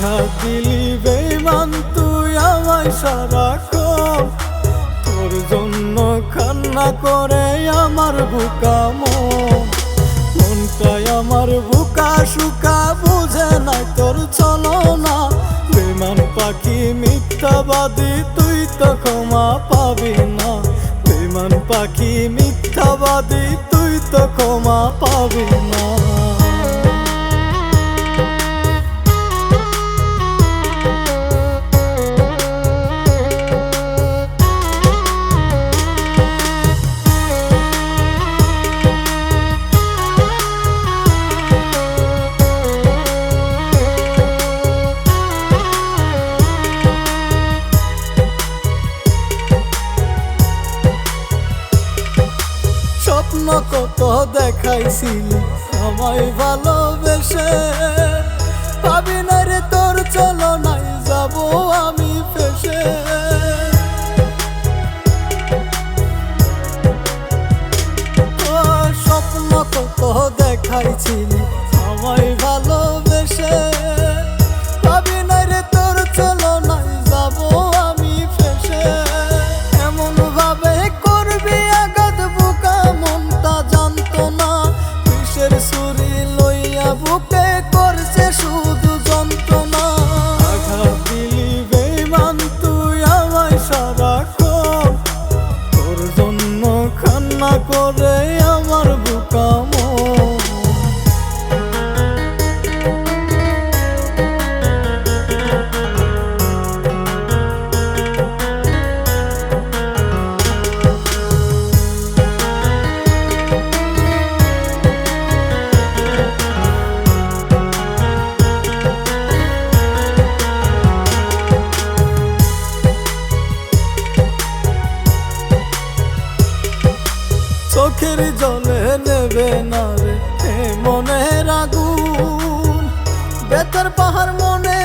দিলি বেমান তুই আমায় সারাক্ষণ তোর জন্য কান্না করে আমার বুকা মন। মনটাই আমার বুকা সুকা বুঝে নাই তোর চলো না বেমান পাখি, মিথ্যাবাদী, তুই তো ক্ষমা পাবি না। বেমান পাখি, মিথ্যাবাদী, তুই তো ক্ষমা পাবি না। স্বপ্ন কত দেখাইছিলি। আমায় ভালোবেসে। পাবি না রে, তোর চলো নাই, যাব আমি ফেসে। স্বপ্ন কত দেখাইছিলি। সময় ভালোবেসে জানতো না চোখের জলে নেবে না রে মনের আগুন। বেতার পাহাড় মনে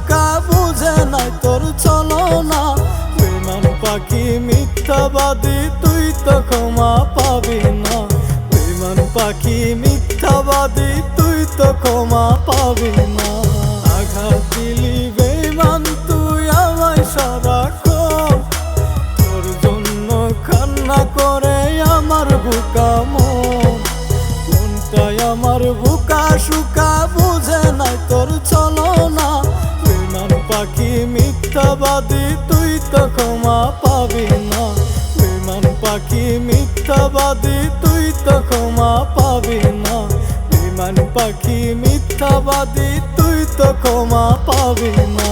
বুকা বুঝে নাই তোর চলো না বিমান পাখি মিথ্যাবাদী, তুই তো ক্ষমা পাবি না। বিমান পাখি মিথ্যাবাদী, তুই তো ক্ষমা পাবি না। আঘাত দিলি বেমান তুই আমায় সারাক্ষণ তোর জন্য কান্না করে আমার বুকা মন। মনটাই আমার বুকা সুকা বুঝে নাই মিথ্যাবাদী, তুই তো ক্ষমা পাবি না। বিমান পাখি মিথ্যাবাদী, তুই তো ক্ষমা পাবি না। বিমান পাখি মিথ্যাবাদী, তুই তো ক্ষমা পাবি না।